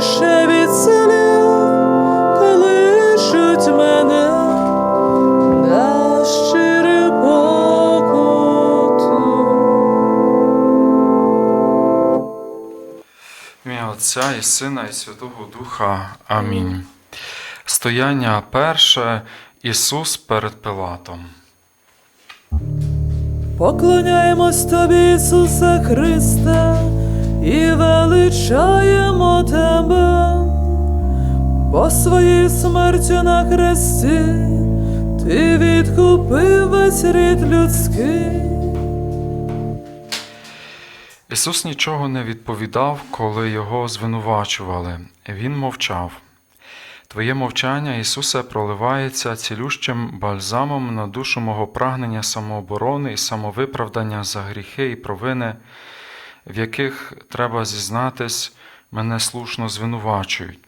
найбільше від слів кличуть мене на щиру покуту. Ім'я Отця і Сина, і Святого Духа. Амінь. Стояння перше Ісус перед Пилатом. Поклоняємось тобі, Ісусе Христе, і величаємо Тебе, бо своєю смертю на хресті ти відкупив весь рід людський. Ісус нічого не відповідав, коли його звинувачували. Він мовчав. Твоє мовчання, Ісусе, проливається цілющим бальзамом на душу мого прагнення самооборони і самовиправдання за гріхи і провини, в яких треба зізнатись, мене слушно звинувачують.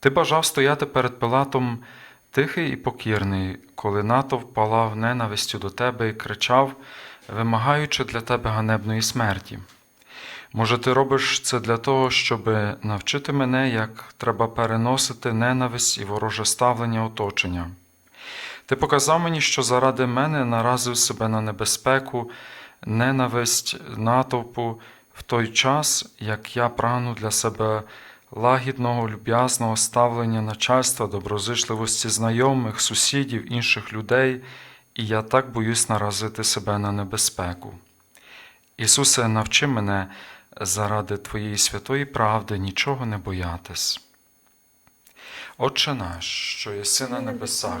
Ти бажав стояти перед Пилатом тихий і покірний, коли натовп палав ненавистю до тебе і кричав, вимагаючи для тебе ганебної смерті. Може, ти робиш це для того, щоб навчити мене, як треба переносити ненависть і вороже ставлення оточення. Ти показав мені, що заради мене наразив себе на небезпеку, ненависть натовпу в той час, як я прагну для себе лагідного, люб'язного ставлення начальства, доброзичливості знайомих, сусідів, інших людей, і я так боюсь наразити себе на небезпеку. Ісусе, навчи мене заради Твоєї святої правди нічого не боятись. Отче наш, що єси на небесах,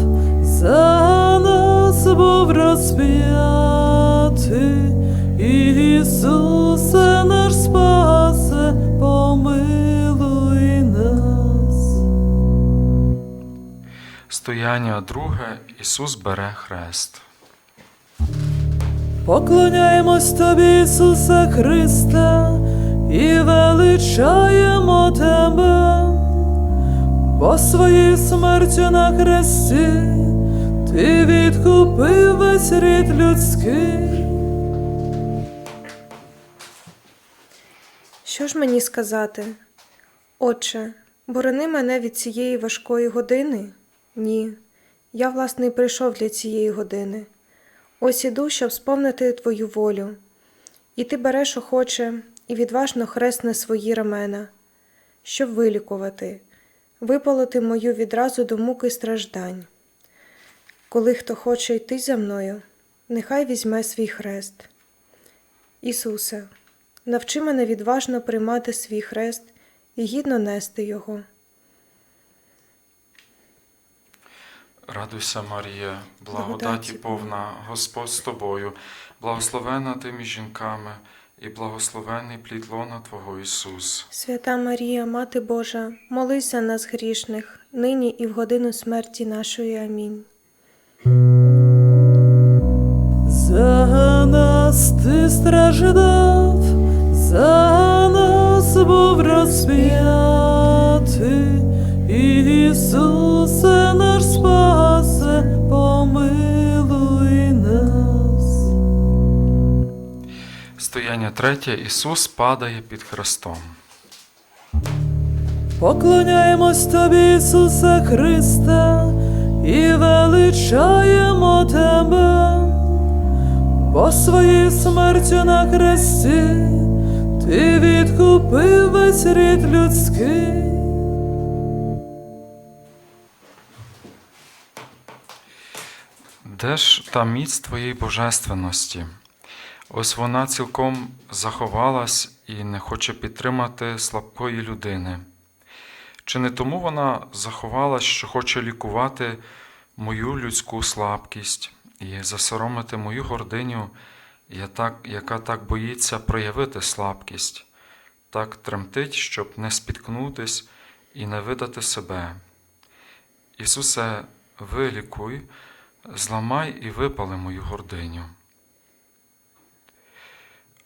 за нас був розп'ятий, Ісусе наш спасе, помилуй нас. Стояння друге Ісус бере хрест. Поклоняємось тобі, Ісусе Христе, і величаємо Тебе, бо своєю смертю на хресті ти відкупив весь рід людський. Що ж мені сказати? Отче, борони мене від цієї важкої години? Ні. Я, власне, і прийшов для цієї години. Ось іду, щоб сповнити твою волю. І ти береш охоче і відважно хрест на свої рамена, щоб вилікувати, виполоти мою відразу до муки страждань. Коли хто хоче йти за мною, нехай візьме свій хрест. Ісусе, навчи мене відважно приймати свій хрест і гідно нести його. Радуйся, Марія, благодаті повна, Господь з тобою, благословена ти між жінками, і благословений плід лона Твого Ісус. Свята Марія, Мати Божа, молись за нас грішних, нині і в годину смерті нашої. Амінь. За нас ти страждав, за нас був розп'ятий, Ісусе наш спасе, помилуй нас. Стояння третє Ісус падає під хрестом. Поклоняємось тобі, Ісусе Христе, і величаємо Тебе, бо своєю смертю на хресті ти відкупив весь рід людський. Де ж та міць Твоєї божественності? Ось вона цілком заховалась і не хоче підтримати слабкої людини. Чи не тому вона заховалась, що хоче лікувати мою людську слабкість і засоромити мою гординю, яка так боїться проявити слабкість? так тремтить, щоб не спіткнутись і не видати себе. Ісусе, вилікуй, зламай і випали мою гординю.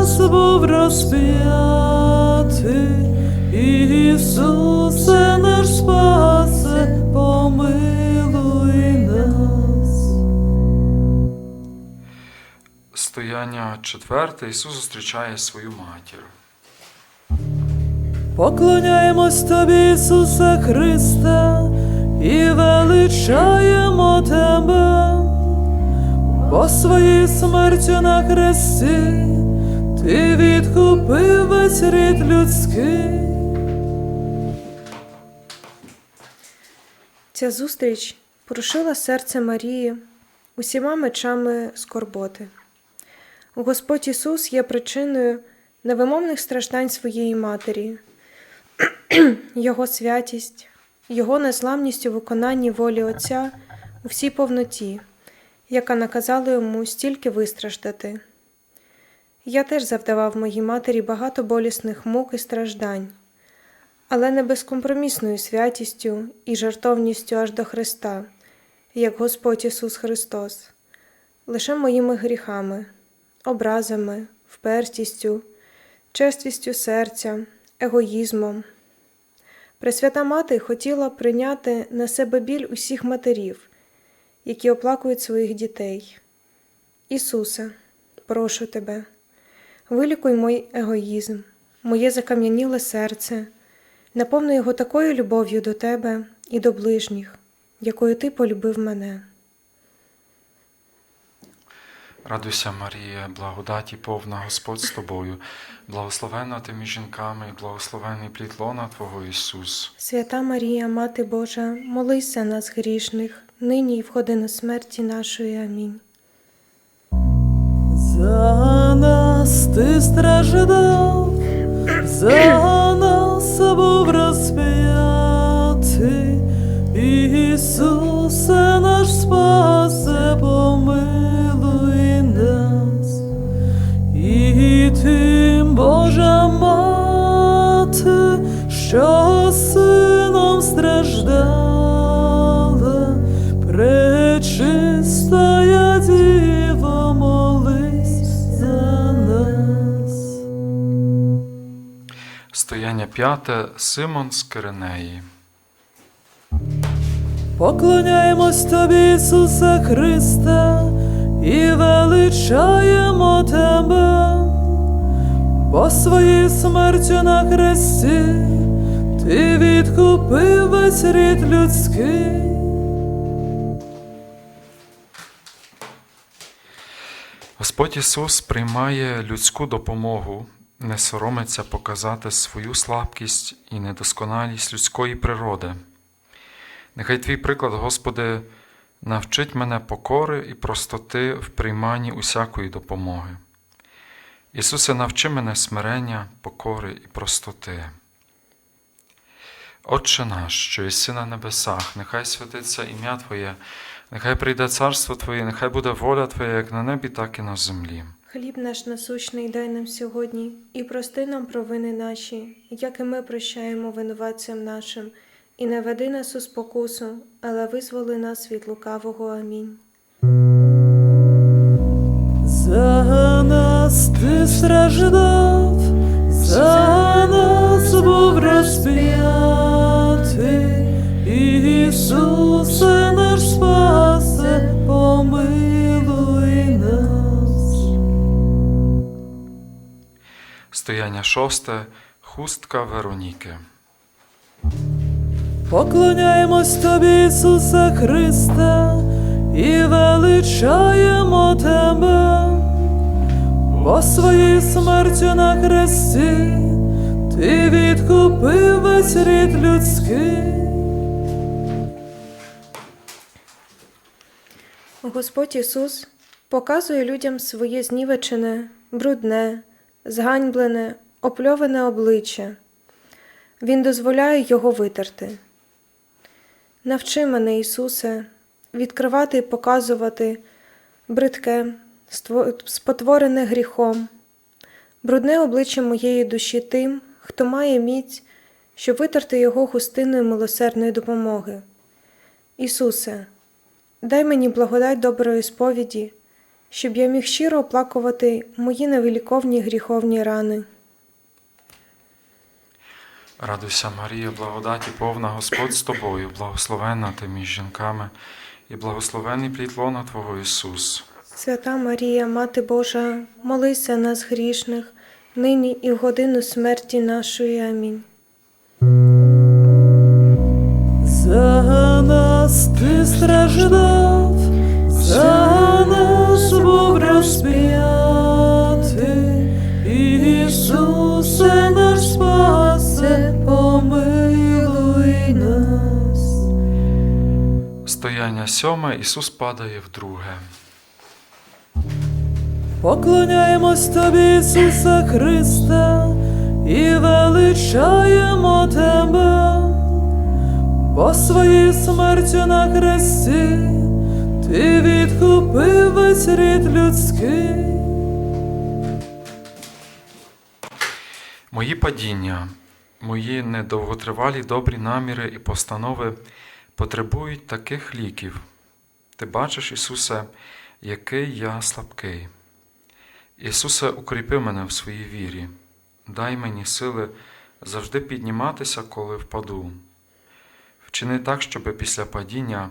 був розп'ятий, Ісусе наш спасе, помилуй нас. Стояння четверте Ісус зустрічає свою матір. Поклоняємось тобі, Ісусе Христе, і величаємо тебе, бо своєю смертю на хресті ти відкупив весь рід людський. Ця зустріч порушила серце Марії усіма мечами скорботи. Господь Ісус є причиною невимовних страждань своєї матері, Його святість, Його незламність у виконанні волі Отця у всій повноті, яка наказала йому стільки вистраждати. Я теж завдавав моїй матері багато болісних мук і страждань, але не безкомпромісною святістю і жартовністю аж до Христа, як Господь Ісус Христос, лише моїми гріхами, образами, впертістю, честістю серця, егоїзмом. Пресвята Мати хотіла прийняти на себе біль усіх матерів, які оплакують своїх дітей. Ісусе, прошу тебе, вилікуй мій егоїзм, моє закам'яніле серце, наповни його такою любов'ю до тебе і до ближніх, якою ти полюбив мене. Радуйся, Марія, благодаті повна Господь з тобою, благословенна ти між жінками, і благословений плід лона Твого Ісус. Свята Марія, Мати Божа, молись за нас грішних, нині і в годину смерті нашої. Амінь. За нас ти страждав, за нас був розп'ятий, Ісусе наш спасе, п'яте Симон з Киринеї. Поклоняємось тобі, Ісусе Христе, і величаємо тебе, бо своєю смертю на хресті ти відкупив весь рід людський. Господь Ісус приймає людську допомогу, не соромиться показати свою слабкість і недосконалість людської природи. Нехай твій приклад, Господи, навчить мене покори і простоти в прийманні усякої допомоги. Ісусе, навчи мене смирення, покори і простоти. Отче наш, що єси на небесах, нехай святиться ім'я Твоє, нехай прийде царство Твоє, нехай буде воля Твоя, як на небі, так і на землі. Хліб наш насущний дай нам сьогодні, і прости нам провини наші, як і ми прощаємо винуватцям нашим, і не веди нас у спокусу, але визволи нас від лукавого. Амінь. За нас ти страждав, за нас був розп'ятий, Ісусе наш спасе, Стояння шосте хустка Вероніки. Поклоняємось тобі, Ісусе Христе, і величаємо тебе, бо своєю смертю на хресті ти відкупив весь рід людський. Господь Ісус показує людям своє знівечене, брудне, зганьблене, опльоване обличчя. Він дозволяє його витерти. Навчи мене, Ісусе, відкривати і показувати бридке, спотворене гріхом, брудне обличчя моєї душі тим, хто має міць, щоб витерти його густиною милосердної допомоги. Ісусе, Дай мені благодать доброї сповіді, щоб я міг щиро оплакувати мої невиліковні гріховні рани. Радуйся, Марія, благодаті повна Господь з тобою, благословенна ти між жінками, і благословений плід лона Твого Ісус. Свята Марія, Мати Божа, молися нас грішних, нині і в годину смерті нашої. Амінь. За нас ти страждав, за нас був розп'ятий, Ісусе наш спасе, помилуй нас. Стояння сьоме, Ісус падає вдруге. Поклоняємось тобі, Ісуса Христа, і величаємо тебе, бо своєю смертю на хресті ти відкупив весь рід людський. Мої падіння, мої недовготривалі добрі наміри і постанови потребують таких ліків. Ти бачиш, Ісусе, який я слабкий. Ісусе, укріпи мене в своїй вірі, дай мені сили завжди підніматися, коли впаду. Вчини так, щоб після падіння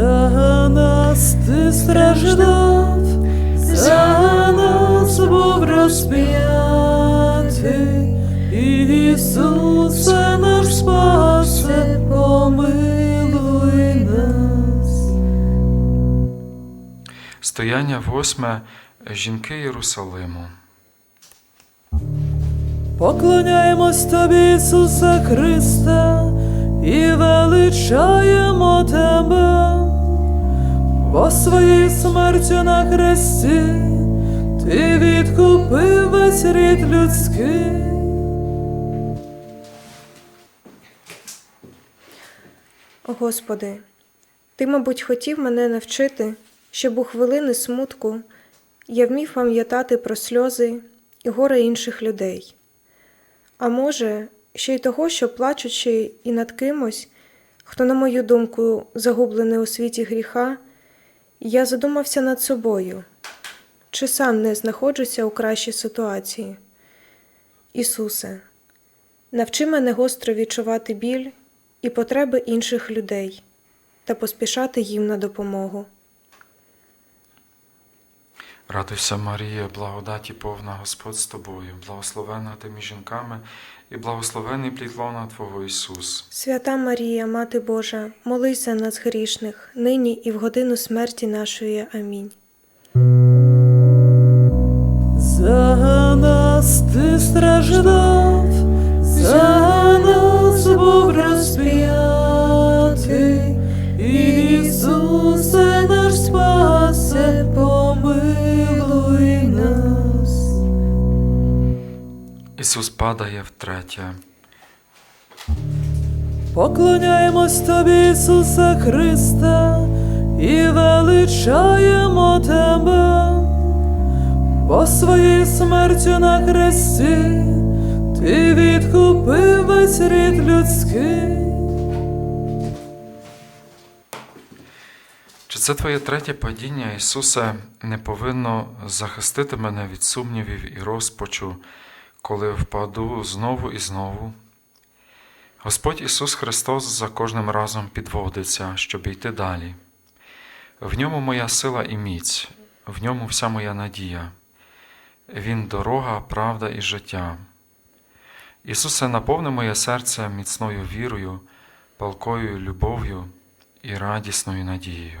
За нас ти страждав, за нас був розп'ятий, Ісусе наш спасе, помилуй нас. Стояння восьме жінки Єрусалиму. Поклоняємось тобі, Ісуса Христа, і величаємо тебе, бо своєю смертю на хресті ти відкупив весь рід людський. Господи, Ти, мабуть, хотів мене навчити, щоб у хвилини смутку я вмів пам'ятати про сльози і горе інших людей. А може, ще й того, що плачучи і над кимось, хто, на мою думку, загублений у світі гріха, я задумався над собою, чи сам не знаходжуся у кращій ситуації. Ісусе, навчи мене гостро відчувати біль і потреби інших людей та поспішати їм на допомогу. Радуйся, Марія, благодаті повна Господь з тобою, благословена ти між жінками, і благословений плід лона Твого Ісус. Свята Марія, Мати Божа, молись за нас грішних, нині і в годину смерті нашої. Амінь. За нас ти страждав, за нас був розп'ятий, Ісус падає втретє. Поклоняємось тобі, Ісусе Христа, і величаємо тебе, бо своєю смертю на хресті ти відкупив весь рід людський. Чи це твоє третє падіння, Ісусе, не повинно захистити мене від сумнівів і розпачу, коли впаду знову і знову? Господь Ісус Христос за кожним разом підводиться, щоб йти далі. В ньому моя сила і міць, в ньому вся моя надія. Він дорога, правда і життя. Ісусе, наповни моє серце міцною вірою, палкою любов'ю і радісною надією.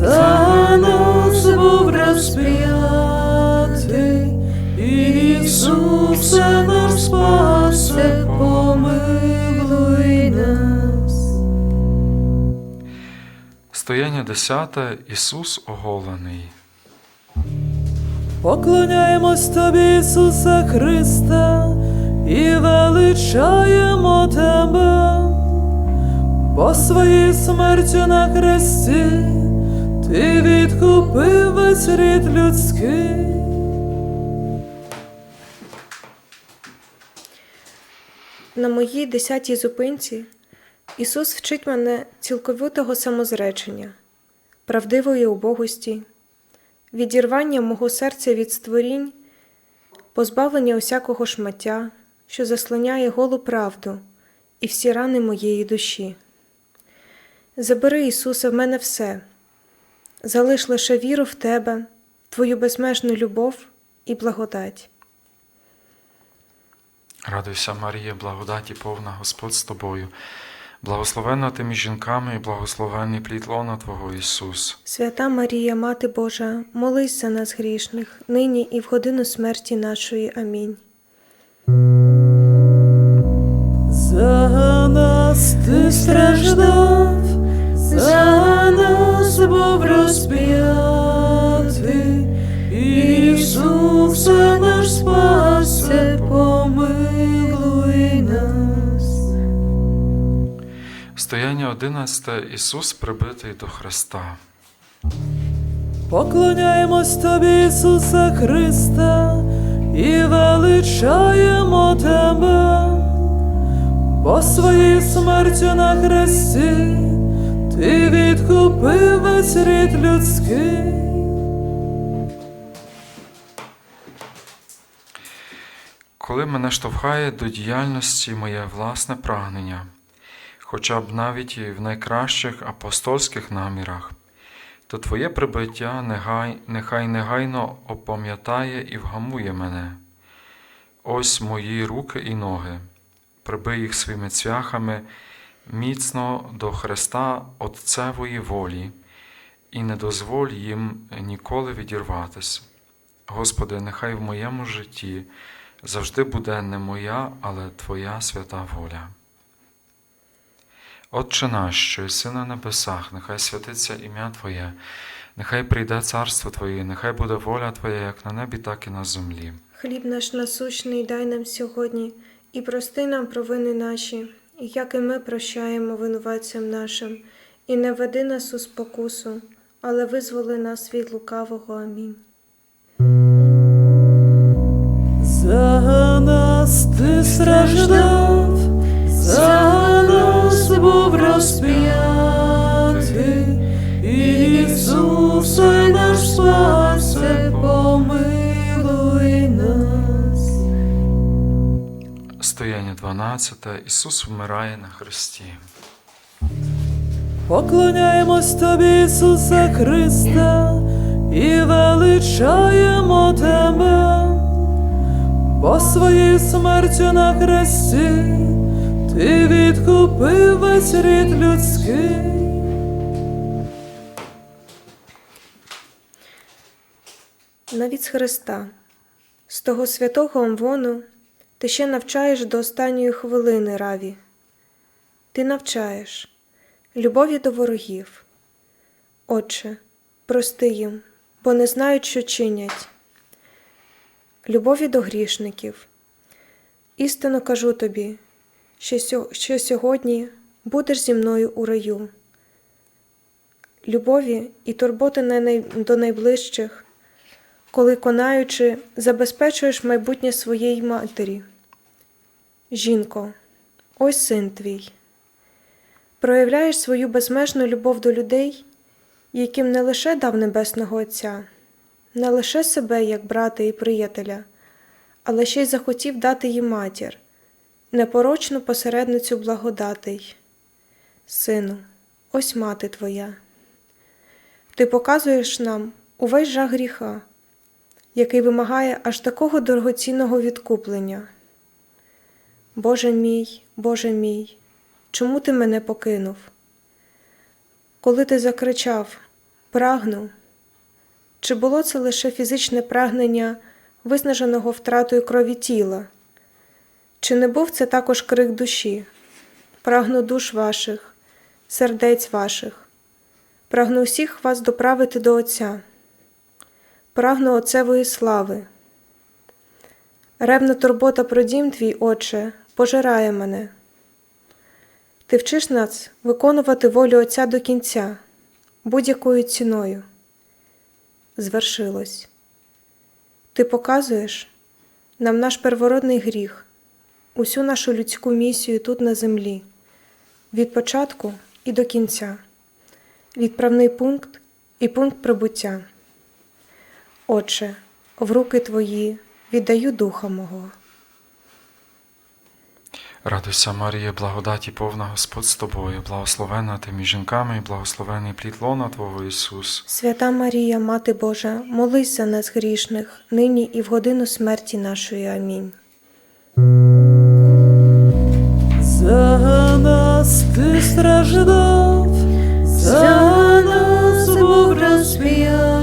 за нас був розп'ятий, Ісусе наш спасе, помилуй нас. Стояння десяте Ісус оголений. Поклоняємось тобі, Ісусе Христа, і величаємо Тебе, бо своєю смертю на хресті ти відкупив весь рід людський. На моїй десятій зупинці Ісус вчить мене цілковитого самозречення, правдивої убогості, відірвання мого серця від створінь, позбавлення усякого шмаття, що заслоняє голу правду і всі рани моєї душі. Забери, Ісусе, в мене все, залиш лише віру в Тебе, Твою безмежну любов і благодать. Радуйся, Марія, благодаті повна Господь з тобою. Благословенна ти між жінками і благословенний плід лона Твого Ісус. Свята Марія, Мати Божа, молись за нас грішних, нині і в годину смерті нашої. Амінь. За нас ти страждав, за нас був розп'ятий, Ісусе наш спасе, помилуй нас. Стояння одинадцяте Ісус прибитий до Христа. Поклоняємось тобі, Ісусе Христа, і величаємо Тебе, бо своєю смертю на хресті ти відкупив весь рід людський. Коли мене штовхає до діяльності моє власне прагнення, хоча б навіть і в найкращих апостольських намірах, то Твоє прибиття негай, нехай негайно опам'ятає і вгамує мене. Ось мої руки і ноги, прибий їх своїми цвяхами міцно до Христа Отцевої волі, і не дозволь їм ніколи відірватися. Господи, нехай в моєму житті завжди буде не моя, але Твоя свята воля. Отче наш, що єси на небесах, нехай святиться ім'я Твоє, нехай прийде царство Твоє, нехай буде воля Твоя як на небі, так і на землі. Хліб наш насущний дай нам сьогодні, і прости нам провини наші, як і ми прощаємо винуватцям нашим, і не веди нас у спокусу, але визволи нас від лукавого. Амінь. За нас ти страждав, за нас був розп'ятий, Стояння 12. Ісус вмирає на хресті. Поклоняємось тобі, Ісусе Христа, і величаємо Тебе, бо своєю смертю на хресті ти відкупив весь рід людський. Навіть з Христа, з того святого омвону, ти ще навчаєш до останньої хвилини раві. Ти навчаєш любові до ворогів. Отче, прости їм, бо не знають, що чинять. Любові до грішників. Істинно кажу тобі, що, сьогодні будеш зі мною у раю. Любові і турботи до найближчих, коли конаючи, забезпечуєш майбутнє своєї матері. Жінко, ось син твій. Проявляєш свою безмежну любов до людей, яким не лише дав Небесного Отця, не лише себе як брата і приятеля, але ще й захотів дати їм матір, непорочну посередницю благодатей. Сину, ось мати твоя. Ти показуєш нам увесь жах гріха, який вимагає аж такого дорогоцінного відкуплення. Боже мій, Боже мій, чому ти мене покинув? Коли ти закричав Прагну, чи було це лише фізичне прагнення, виснаженого втратою крові тіла? Чи не був це також крик душі? Прагну душ ваших, сердець ваших, прагну всіх вас доправити до Отця, прагну Отцевої слави. Ревна турбота про дім твій, Отче, пожирає мене. Ти вчиш нас виконувати волю Отця до кінця, будь-якою ціною. Звершилось. Ти показуєш нам наш первородний гріх, усю нашу людську місію тут на землі, від початку і до кінця, відправний пункт і пункт прибуття. Отче, в руки Твої віддаю духа мого. Радуйся, Марія, благодаті повна Господь з тобою, благословена ти між жінками, і благословений плід лона Твого Ісус. Свята Марія, Мати Божа, молись за нас грішних, нині і в годину смерті нашої. Амінь. За нас ти страждав, за нас був розп'ятий,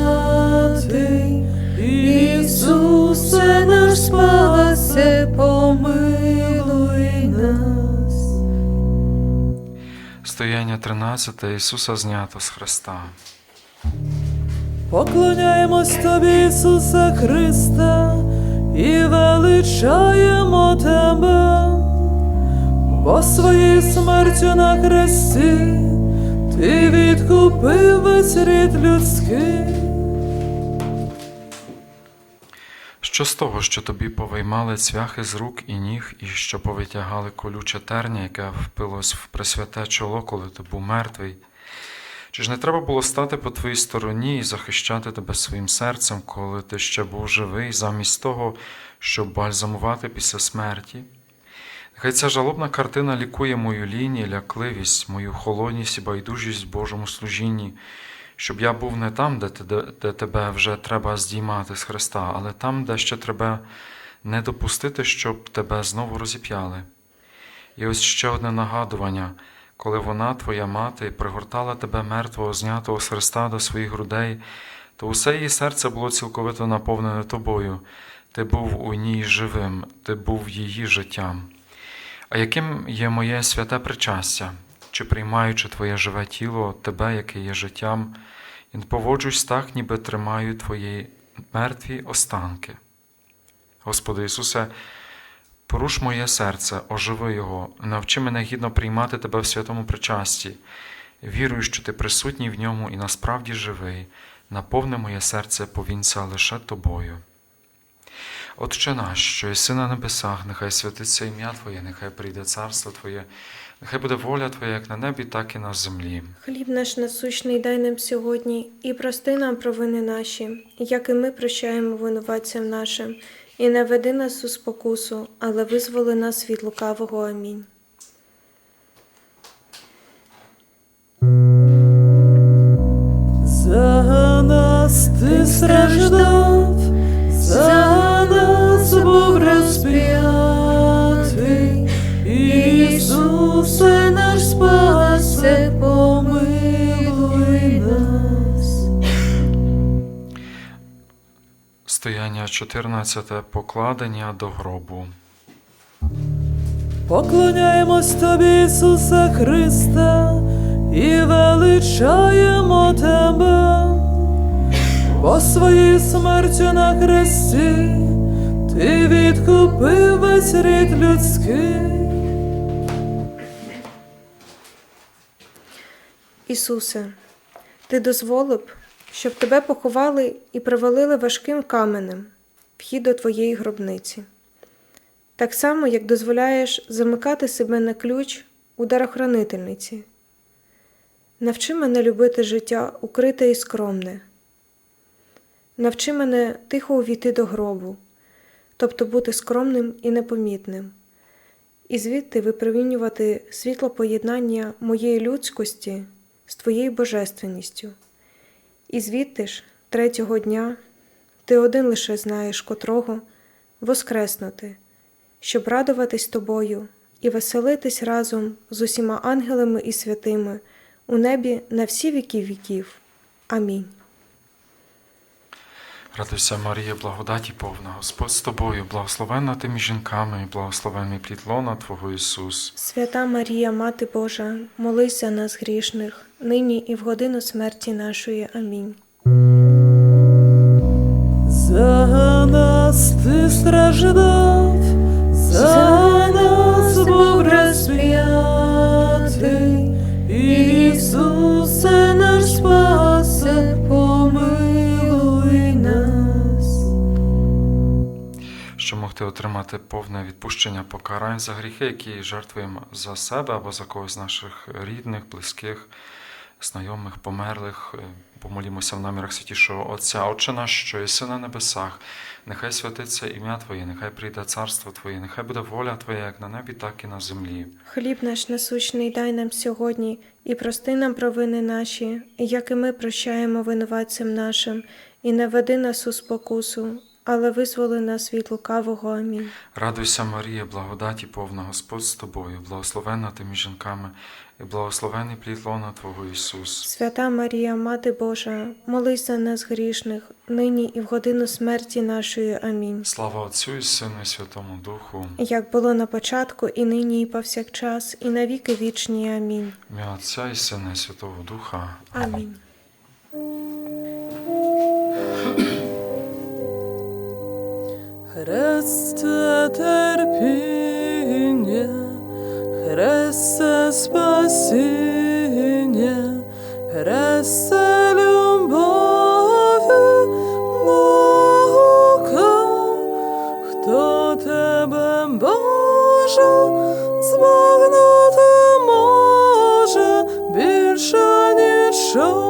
Стояння 13 Ісуса знято з Христа. Поклоняємось тобі, Ісусе Христе, і величаємо Тебе, бо своєю смертю на хресті ти відкупив весь рід людський. Що з того, що тобі повиймали цвяхи з рук і ніг, і що повитягали колюче терня, яке впилось в пресвяте чоло, коли ти був мертвий? Чи ж не треба було стати по твоїй стороні і захищати тебе своїм серцем, коли ти ще був живий, замість того, щоб бальзамувати після смерті? Нехай ця жалобна картина лікує мою лінію, лякливість, мою холодність і байдужість в Божому служінні, щоб я був не там, де, де, де тебе вже треба здіймати з Христа, але там, де ще треба не допустити, щоб тебе знову розіп'яли. І ось ще одне нагадування, коли вона, твоя мати, пригортала тебе мертвого, знятого з Христа до своїх грудей, то усе її серце було цілковито наповнене тобою. Ти був у ній живим, ти був її життям. А яким є моє святе причастя? Чи приймаючи твоє живе тіло, тебе, яке є життям, і поводжусь так, ніби тримаю твої мертві останки? Господи Ісусе, поруш моє серце, оживи його, навчи мене гідно приймати Тебе в святому причасті. Вірую, що Ти присутній в ньому і насправді живий, наповни моє серце повінця лише Тобою. Отче наш, що єси на небесах, нехай святиться ім'я Твоє, нехай прийде царство Твоє, нехай буде воля Твоя як на небі, так і на землі. Хліб наш насущний дай нам сьогодні, і прости нам провини наші, як і ми прощаємо винуватцям нашим, і не веди нас у спокусу, але визволи нас від лукавого. Амінь. За нас ти страждав, за нас 14. Покладення до гробу. Поклоняємось тобі, Ісусе Христе, і величаємо Тебе, бо своєю смертю на хресті ти відкупив весь рід людський. Ісусе, Ти дозволив, б, щоб тебе поховали і привалили важким каменем вхід до твоєї гробниці. Так само, як дозволяєш замикати себе на ключ у дарохранительниці. Навчи мене любити життя укрите і скромне. Навчи мене тихо увійти до гробу, тобто бути скромним і непомітним, і звідти випромінювати світло поєднання моєї людськості з твоєю божественністю. І звідти ж, третього дня, ти один лише знаєш котрого воскреснути, щоб радуватись тобою і веселитись разом з усіма ангелами і святими у небі на всі віки віків. Амінь. Радуйся, Марія, благодаті повна, Господь з тобою, благословенна ти між жінками, і благословений плід лона Твого Ісус. Свята Марія, Мати Божа, молись за нас грішних, нині і в годину смерті нашої. Амінь. За нас ти страждав, за нас був розп'ятий, Ісусе наш спасе, помилуй нас. Щоб могти отримати повне відпущення покарань за гріхи, які жертвуємо за себе або за когось з наших рідних, близьких, знайомих, померлих, е, помолімося в намірах святішого Отця, Отче наш, що єси на небесах, нехай святиться ім'я Твоє, нехай прийде царство Твоє, нехай буде воля Твоя, як на небі, так і на землі. Хліб наш насущний дай нам сьогодні, і прости нам провини наші, як і ми прощаємо винуватцям нашим, і не веди нас у спокусу, але визволи нас від лукавого. Амінь. Радуйся, Марія, благодаті повна, Господь з тобою, благословенна ти між жінками, і благословений плід лона Твого Ісус. Свята Марія, Мати Божа, молись за нас грішних, нині і в годину смерті нашої. Амінь. Слава Отцю і Сину і Святому Духу, Як було на початку, і нині, і повсякчас, і навіки вічні. Амінь. ім'я Отця і Сина і Святого Духа. Амінь. Хресте терпіння, Хресте спасіння, Хресте любові, наука, хто тебе, Боже, збагнути може більше нічого.